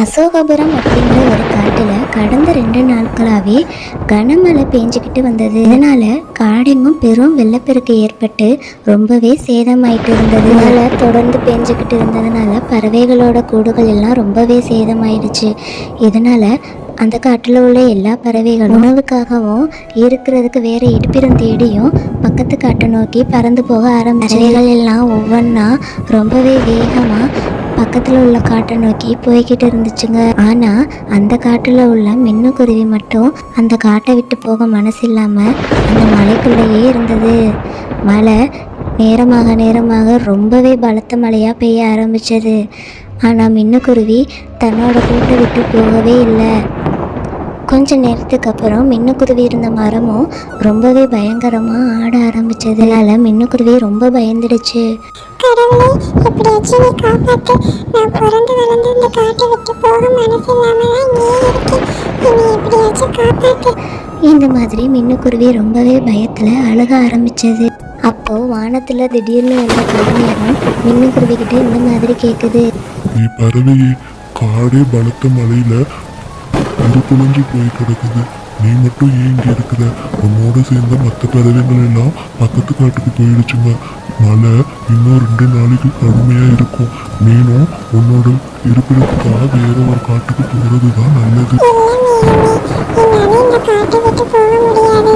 அசோகபுரம் அப்படிங்கிற ஒரு காட்டில் கடந்த ரெண்டு நாட்களாகவே கனமழை பேஞ்சுக்கிட்டு வந்தது. இதனால் காடெங்கும் பெரும் வெள்ளப்பெருக்கு ஏற்பட்டு ரொம்பவே சேதமாயிட்டு இருந்தது. மழை தொடர்ந்து பேஞ்சுக்கிட்டு இருந்ததுனால பறவைகளோட கூடுகள் எல்லாம் ரொம்பவே சேதமாயிடுச்சு. இதனால் அந்த காட்டில் உள்ள எல்லா பறவைகளும் உணவுக்காகவும் இருக்கிறதுக்கு வேற இருப்பிடம் தேடியும் பக்கத்து காட்டை நோக்கி பறந்து போக ஆரம்பிச்சு பறவைகள் எல்லாம் ஒவ்வொன்றா ரொம்பவே வேகமாக பக்கத்தில் உள்ள காட்டை நோக்கி போய்கிட்டு இருந்துச்சுங்க. ஆனால் அந்த காட்டில் உள்ள மின்னுக்குருவி மட்டும் அந்த காட்டை விட்டு போக மனசு இல்லாமல் அந்த மலைக்குள்ளேயே இருந்தது. மழை நேரமாக நேரமாக ரொம்பவே பலத்த மழையாக பெய்ய ஆரம்பிச்சது. ஆனால் மின்னுக்குருவி தன்னோட கூட்டை விட்டு போகவே இல்லை. கொஞ்ச நேரத்துக்கு அப்புறம் மின்னுக்குருவி இருந்த மரமும் ரொம்பவே பயங்கரமாக ஆட ஆரம்பிச்சதுனால மின்னுக்குருவி ரொம்ப பயந்துடுச்சு. கடவுளே எப்படியாச்சும் நீ காப்பாத்து. நான் பிறந்து வளர்ந்து இந்த காட்டை விட்டு போக மனசு இல்லாம தான் இங்கேயே இருக்கேன். என்னை எப்படியாச்சும் காப்பாத்து. இந்த மாதிரி மின்னுக்குருவி ரொம்பவே பயத்தில் அழுக ஆரம்பிச்சது. அப்போ வானத்தில் திடீர்னு வந்த கருமேகம் மின்னுக்குருவி கிட்ட இந்த மாதிரி கேட்குது நீ பறவையே காடே பலத்த மழையில உருக்குலைஞ்சு போய் கிடக்குது. நீ மட்டும் ஏன் இங்க இருக்கிற. உன்னோட சேர்ந்த மற்ற பறவைகள் எல்லாம் பக்கத்து காட்டுக்கு போயிடுச்சுங்க மழை இன்னும் ரெண்டு நாளைக்கு கடுமையா இருக்கும். நீனும் உன்னோட இருப்பிடத்துக்காக வேற ஒரு காட்டுக்கு போறது தான் நல்லது இல்லை மீனமே என்னால இந்த காட்டை விட்டு போக முடியாது.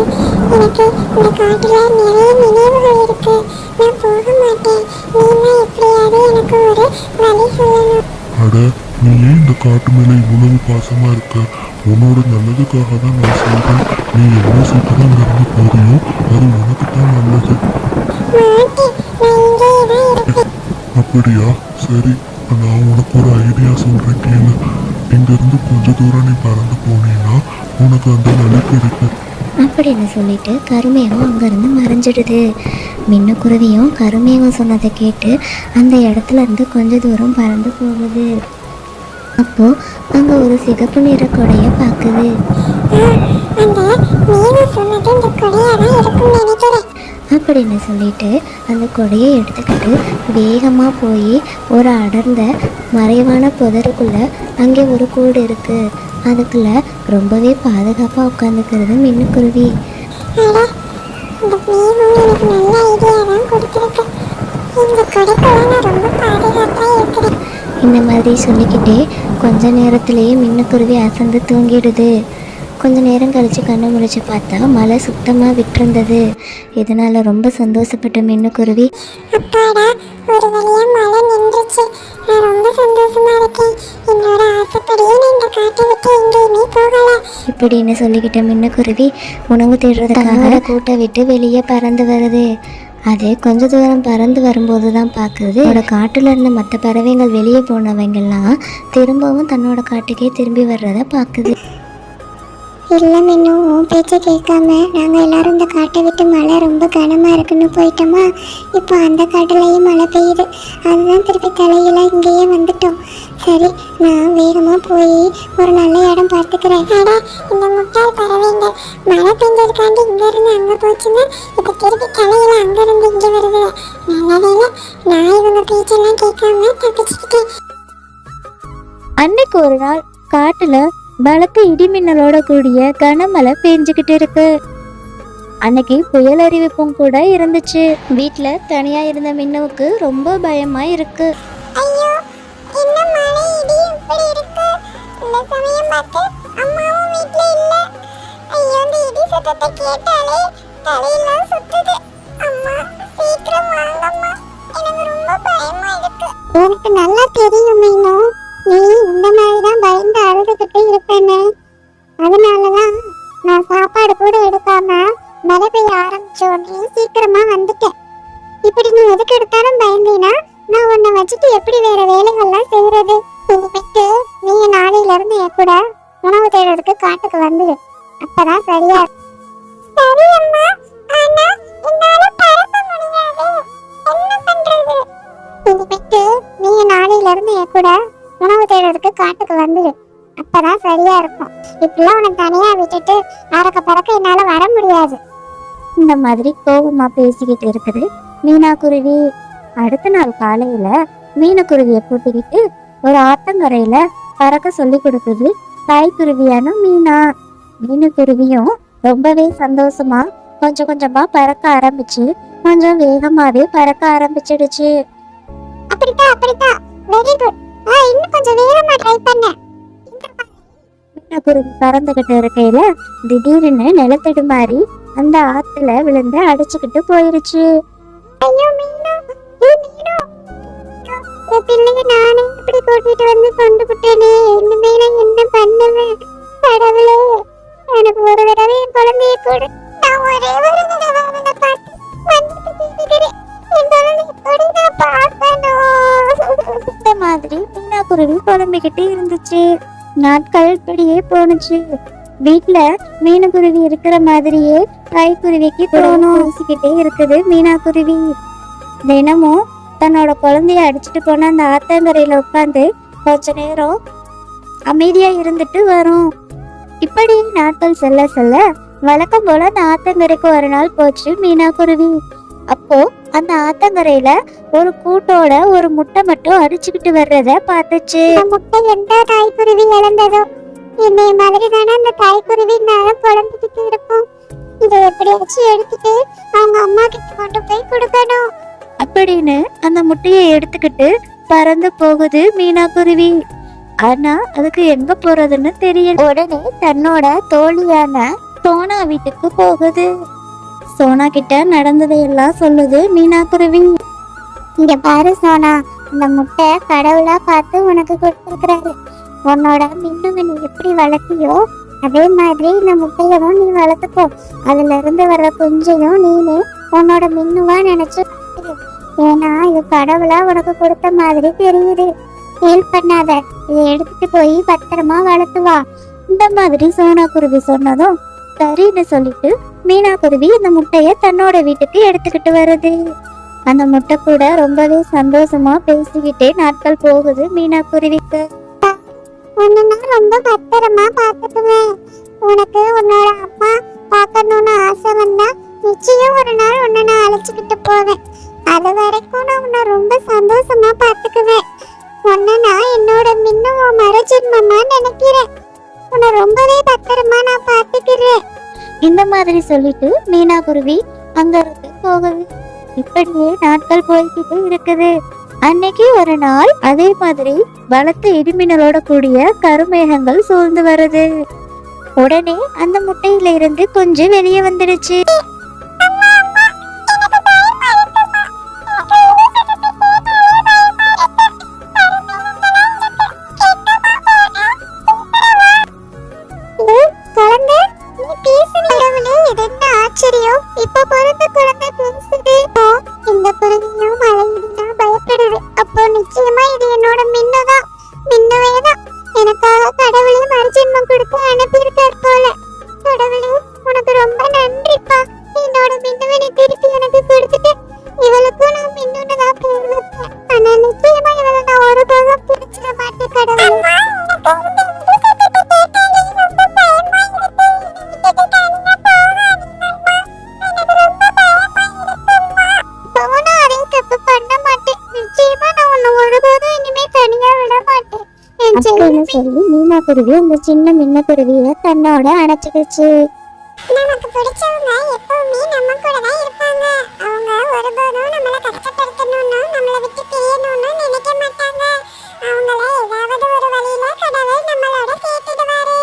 எனக்கு இந்த காட்டுல நிறைய நினைவுகள் இருக்கு. நான் போக மாட்டேன். நீங்க எப்படியாவது எனக்கு ஒரு வழி சொல்லணும். அட நீ ஏன் இந்த காட்டு மேல இவ்வளவு பாசமா இருக்க? உன்னோட நல்லதுக்காக தான் நான் சொல்றேன். நீ எவ்வளவு சீக்கிரம் இங்க இருந்து போறியோ அது உனக்கு தான் நல்லது அப்படியா? சரி நான் உனக்கு ஒரு ஐடியா சொல்றேன் கேளு. இங்க இருந்து கொஞ்ச தூரம் நீ பறந்து போனீன்னா உனக்கு அந்த வழி கிடைக்கும். அப்படின்னு சொல்லிட்டு கருமேகம் அங்கேருந்து மறைஞ்சிடுது. மின்னுக்குருவியும் கருமேகம் சொன்னதை கேட்டு அந்த இடத்துல இருந்து கொஞ்ச தூரம் பறந்து போகுது. அப்போ அங்கே ஒரு சிகப்பு நிற கொடையை நினைக்கிறேன். அப்படின்னு சொல்லிட்டு அந்த கொடையை எடுத்துக்கிட்டு வேகமாக போய் ஒரு அடர்ந்த மறைவான புதருக்குள்ள அங்கே ஒரு கூடு இருக்கு. அதுக்குள்ள ரொம்பவே பாதுகாப்பாக உட்காந்துக்கிறது மின்னுக்குருவி. இந்த மாதிரி சொல்லிக்கிட்டே கொஞ்ச நேரத்திலேயே மின்னுக்குருவி அசந்து தூங்கிடுது. கொஞ்ச நேரம் கழிச்சு கண்ணு முழிச்சு பார்த்தா மழை சுத்தமாக விட்டிருந்தது. இதனால ரொம்ப சந்தோஷப்பட்ட மின்னுக்குருவி. அப்பாடா ஒரு வழியா மழை நின்றுச்சு. நான் ரொம்ப சந்தோஷமா இருக்கேன். என்னோட ஆசைப்படியே நான் இந்த காட்டை விட்டு எங்கேயுமே போகல. இப்படின்னு சொல்லிக்கிட்ட மின்னுக்குருவி உணவு தேடுறதுக்காக கூட்டை விட்டு வெளியே பறந்து வருது. அது கொஞ்ச தூரம் பறந்து வரும்போது தான் பார்க்குது. அதோட காட்டுல இருந்த மற்ற பறவைகள் வெளியே போனவங்கெல்லாம் திரும்பவும் தன்னோட காட்டுக்கே திரும்பி வர்றதை பார்க்குது. இல்லை மென்னு உன் பேச்சை கேட்காம நாங்கள் எல்லாரும் இந்த காட்டை விட்டு மழை ரொம்ப கனமாக இருக்குன்னு போயிட்டோமா? இப்போ அந்த காட்டுலேயும் மழை பெய்யுது. அதுதான் திருப்பி தலையெல்லாம் இங்கேயே வந்துட்டோம். சரி நான் வேகமாக போய் ஒரு நல்ல இடம் பார்த்துக்கிறேன். அட இந்த முட்டாள் பறவைங்க. மழை பெஞ்சதுக்காண்டி இங்கேருந்து அங்கே போச்சுன்னா இப்போ திருப்பி தலையில அங்கேருந்து இங்கே வருது நல்ல வேலை நான் இவங்க பேச்செல்லாம் கேட்காம தப்பிச்சுக்கிட்டேன். அன்னைக்கு ஒரு நாள் காட்டுல பலத்த இடிமின்னலோட கூடிய கனமழை பெஞ்சுக்கிட்டு இருக்கு. அன்னைக்கு புயல் அறிவிப்பும் கூட இருந்துச்சு. வீட்ல தனியா இருந்த மின்னுவுக்கு ரொம்ப பயமா இருக்கு. ஐயோ சத்தத்தை கேட்டாலே தலையெல்லாம் சுத்துது. அம்மா சீக்கிரம் வாங்கம்மா. எனக்கு ரொம்ப பயமா இருக்கு. உனக்கு நல்லா தெரியும் மீனு. நீ இந்த மாதிரி தான் பயந்து அழுதுகிட்டு இருப்பேன்னு. அதனாலதான் நான் சாப்பாடு கூட எடுக்காம மழை பெய்ய ஆரம்பிச்ச உடனே சீக்கிரமா வந்துட்டேன். இப்படி நீ எதுக்கு எடுத்தாலும் பயந்தீனா நான் உன்னை வச்சுட்டு எப்படி வேற வேலைகள்லாம் செய்யறது இனிமேட்டு நீ நாளையில இருந்து என் கூட உணவு தேடுறதுக்கு காட்டுக்கு வந்துடு அப்பதான் சரியா காட்டுக்கு வந்துடு அப்பதான் சரியா இருக்கும். இப்படிலாம் உனக்கு தனியா விட்டுட்டு அறக்க பறக்க என்னால வர முடியாது. இந்த மாதிரி கோபமா பேசிக்கிட்டு இருக்குது மீனாக்குருவி. அடுத்த நாள் காலையில மீனக்குருவியை கூட்டிக்கிட்டு ஒரு ஆத்தங்கரையில பறக்க சொல்லி கொடுக்குது தாய்க்குருவியான மீனா. மீனக்குருவியும் ரொம்பவே சந்தோஷமா கொஞ்சம் கொஞ்சமா பறக்க ஆரம்பிச்சு கொஞ்சம் வேகமாவே பறக்க ஆரம்பிச்சிடுச்சு. அப்படித்தான் அப்படித்தான் வெரி குட் ஆ இன்னும் கொஞ்சம் வேகமா ட்ரை பண்ண. மீனக்குருவி பறந்துகிட்டு இருக்கையில திடீர்னு நிலத்தடி மாறி அந்த ஆத்துல விழுந்து அடிச்சுக்கிட்டு போயிருச்சு. ஐயோ மீனா. நானே இப்படி கூட்டிட்டு வந்து கொண்டு விட்டேனே. இனிமே நான் என்ன பண்ணுவேன்? கடவுளே. எனக்கு ஒரு தடவை என் குழந்தைய கொடு. நான் ஒரே ஒரு தடவை அவனை பார்த்து மன்னிப்பு கேட்கிறேன். என் குழந்தைய கொடு நான் பார்க்கணும்? இந்த மாதிரி மீனாக்குருவி குழம்பிக்கிட்டே இருந்துச்சு. நாட்கள் இப்படியே போனுச்சு வீட்ல மீனக்குருவி இருக்கிற மாதிரியே தாய்க்குருவிக்கு தோணும் பேசிக்கிட்டே இருக்குது மீனாக்குருவி. தினமும் தன்னோட குழந்தைய அடிச்சுட்டு போன அந்த ஆத்தங்கரையில உட்காந்து கொஞ்ச நேரம் அமைதியா இருந்துட்டு வரும். இப்படி நாட்கள் செல்ல செல்ல வழக்கம் போல அந்த ஆத்தங்கரைக்கு ஒரு நாள் போச்சு மீனாக்குருவி. அப்போ அந்த ஆத்தங்கரையில ஒரு கூட்டோட ஒரு முட்டை மட்டும் அடிச்சுக்கிட்டு வர்றத பார்த்துச்சு. முட்டை எந்த தாய்க்குருவி இழந்ததோ? என்னைய மாதிரி தானே அந்த தாய்க்குருவி நேரம் குழம்பிக்கிட்டு இருக்கும். இதை எப்படியாச்சும் எடுத்துட்டு அவங்க அம்மா கிட்ட கொண்டு போய் கொடுக்கணும். அப்படின்னு அந்த முட்டையை எடுத்துக்கிட்டு பறந்து போகுது மீனாக்குருவி. ஆனா அதுக்கு எங்க போறதுன்னு தெரியல. உடனே தன்னோட தோழியான சோனா வீட்டுக்கு போகுது. சோனா கிட்ட நடந்ததையெல்லாம் சொல்லுது மீனா குருவி இங்க பாரு சோனா இந்த முட்டை கடவுளா பார்த்து உனக்கு கொடுத்துருக்காரு உன்னோட மின்னுவை நீ எப்படி வளர்த்தியோ அதே மாதிரி இந்த முட்டையவும் நீ வளர்த்துக்கோ. அதுல இருந்து வர்ற குஞ்சையும் நீனே உன்னோட மின்னுவா நினைச்சு ஏன்னா இது கடவுளா உனக்கு கொடுத்த மாதிரி தெரியுது. ஃபீல் பண்ணாத? இதை எடுத்துட்டு போய் பத்திரமா வளர்த்து வா. இந்த மாதிரி சோனா குருவி சொன்னதும் சரின்னு சொல்லிட்டு மீனா குருவி இந்த முட்டைய தன்னோட வீட்டுக்கு எடுத்துக்கிட்டு வருது. அந்த முட்டை கூட ரொம்பவே சந்தோஷமா பேசிக்கிட்டே நாட்கள் போகுது மீனா குருவிக்கு உன்னை நான் ரொம்ப பத்திரமா பார்த்துக்குவேன். உனக்கு உன்னோட அப்பா பார்க்கணும்னு ஆசை வந்தா நிச்சயம் ஒரு நாள் உன்னை நான் அழைச்சிக்கிட்டு போவேன். அது வரைக்கும் நான் உன்னை ரொம்ப சந்தோஷமா பார்த்துக்குவேன். உன்னை நான் என்னோட மின்னுவோ மரஜென்மமா நினைக்கிறேன். உன்னை ரொம்பவே பத்திரமா நான் பார்த்துக்கிறேன். இந்த மாதிரி சொல்லிட்டு மீனா குருவி அங்க இருந்து போகுது. இப்படியே நாட்கள் போய்கிட்டு இருக்குது. அன்னைக்கு ஒரு நாள் அதே மாதிரி பலத்த இடிமின்னலோட கூடிய கருமேகங்கள் சூழ்ந்து வருது. உடனே அந்த முட்டையில இருந்து கொஞ்சம் வெளியே வந்துடுச்சு. சொல்லி மீனா குருவி அந்த சின்ன மின்ன குருவியை தன்னோட அணைச்சிக்கிச்சு. நமக்கு பிடிச்சவங்க எப்பவுமே நம்ம கூட தான் இருப்பாங்க. அவங்க ஒருபோதும் நம்மள கஷ்டப்படுத்தணும்னு நம்மள விட்டு பிரியணும்னு நினைக்க மாட்டாங்க. அவங்கள ஏதாவது ஒரு வழியில கடவுள் நம்மளோட சேர்த்துடுவாரு.